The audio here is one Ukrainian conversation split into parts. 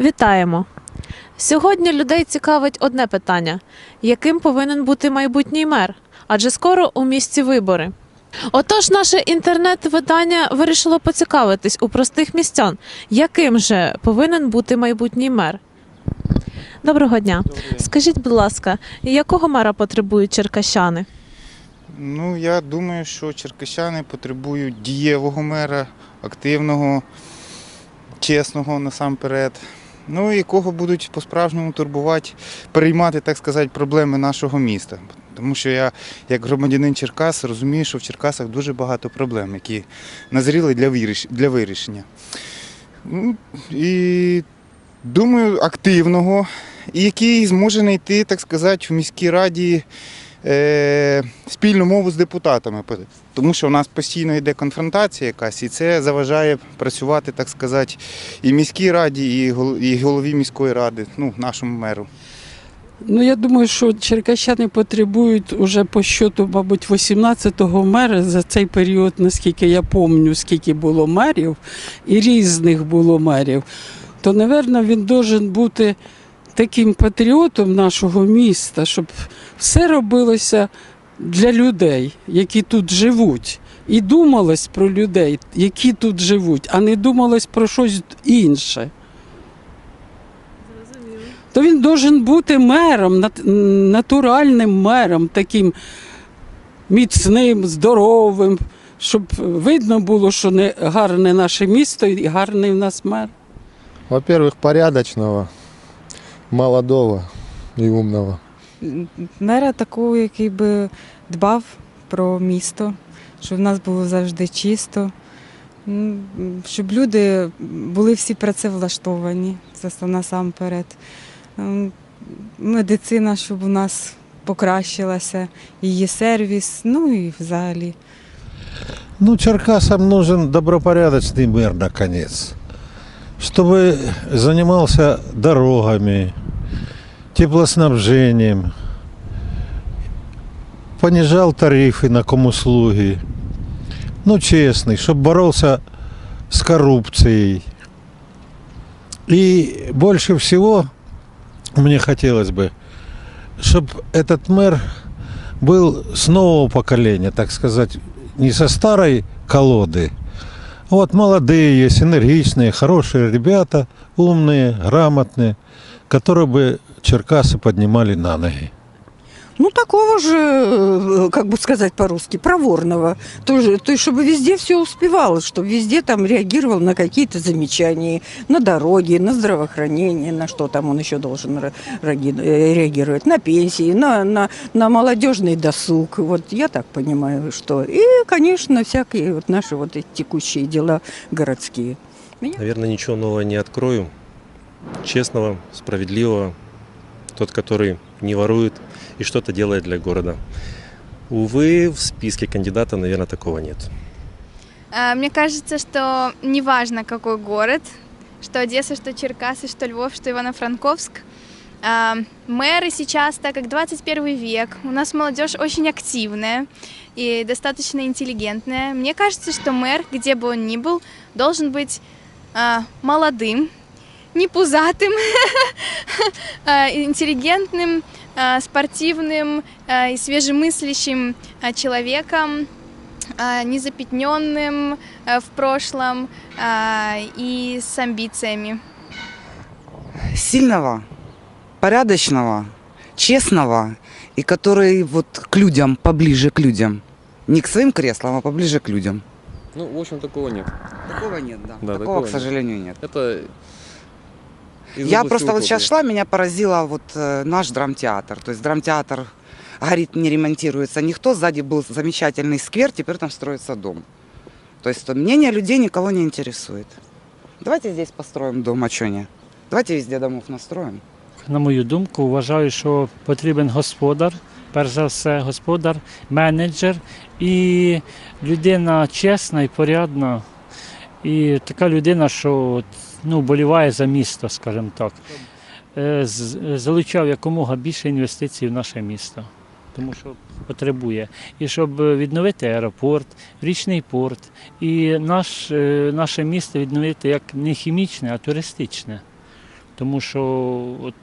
Вітаємо! Сьогодні людей цікавить одне питання: яким повинен бути майбутній мер? Адже скоро у місті вибори. Отож, наше інтернет-видання вирішило поцікавитись у простих містян, яким же повинен бути майбутній мер. Доброго дня. Скажіть, будь ласка, якого мера потребують черкащани? Ну, я думаю, що черкащани потребують дієвого мера, активного, чесного насамперед. Ну, якого будуть по-справжньому турбувати, переймати, так сказати, проблеми нашого міста. Тому що я, як громадянин Черкас, розумію, що в Черкасах дуже багато проблем, які назріли для вирішення. Ну, і думаю, активного, і який зможе знайти, так сказати, в міській раді спільну мову з депутатами, тому що у нас постійно йде конфронтація якась, і це заважає працювати, так сказати, і міській раді, і голові міської ради, ну, нашому меру. Ну, я думаю, що черкащани потребують уже по щоту, мабуть, 18-го мера за цей період, наскільки я пам'ятаю, скільки було мерів, і різних було мерів, то, напевно, він должен бути таким патріотом нашого міста, щоб все робилося для людей, які тут живуть. І думалось про людей, які тут живуть, а не думалось про щось інше то він должен бути мером, натуральним мером, таким міцним, здоровим, щоб видно було, що не гарне наше місто і гарний в нас мер. Во-первых, порядочного, молодого и умного. мера такого, який би дбав про місто, щоб в нас було завжди чисто, м, щоб люди були всі працевлаштовані, це насамперед. М, Медицина, щоб у нас покращилася, її сервіс, ну і взагалі. Ну, Черкасам нужен добропорядочный мэр, наконец. Чтобы занимался дорогами, теплоснабжением, понижал тарифы на комуслуги. Ну, честный, чтобы боролся с коррупцией. И больше всего мне хотелось бы, чтобы этот мэр был с нового поколения, так сказать, не со старой колоды. Вот молодые есть, энергичные, хорошие ребята, умные, грамотные, которые бы Черкасы поднимали на ноги. Ну, такого же, э, как бы сказать по-русски, проворного. То, же- то есть, чтобы везде все успевал, чтобы везде там реагировал на какие-то замечания, на дороги, на здравоохранение, на что там он еще должен э, реагировать, на пенсии, на, на, на молодежный досуг. Вот я так понимаю, что. И, конечно, всякие вот наши вот эти текущие дела городские. Наверное, ничего нового не открою. Честного, справедливого, тот, который не ворует и что-то делает для города. Увы, в списке кандидата, наверное, такого нет. А, Мне кажется, что неважно, какой город, что Одесса, что Черкасы, что Львов, что Ивано-Франковск, а, мэры сейчас, так как 21 век, у нас молодежь очень активная и достаточно интеллигентная. Мне кажется, что мэр, где бы он ни был, должен быть а, молодым, не пузатым, а, интеллигентным, а, спортивным а, и свежемыслящим человеком, незапятненным в прошлом и с амбициями. сильного, порядочного, честного и который вот к людям, поближе к людям. Не к своим креслам, а поближе к людям. Ну, в общем, такого нет. Такого нет, да. Да, такого, такого к нет. сожалению, нет. Это из Я области просто вот утопии. сейчас шла, меня поразило вот э, наш драмтеатр. То есть драмтеатр горит, не ремонтируется никто. Сзади был замечательный сквер, теперь там строится дом. То есть то мнение людей никого не интересует. Давайте здесь построим дом, а что не? Давайте везде домов настроим. На мою думку, вважаю, що потрібен господар, перш за все, господар, менеджер і людина чесна і порядна. І така людина, що от, ну, боліває за місто, скажімо так. Е, Залучав якомога більше інвестицій в наше місто, тому що потребує. І щоб відновити аеропорт, річний порт, і наш, е, наше місто відновити як не хімічне, а туристичне. Тому що от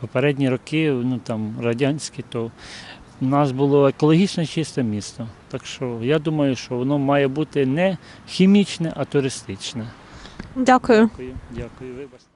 попередні роки, ну там радянські, то у нас було екологічно чисте місто. Так що я думаю, що воно має бути не хімічне, а туристичне. Дякую. Дякую, дякую, вибачте.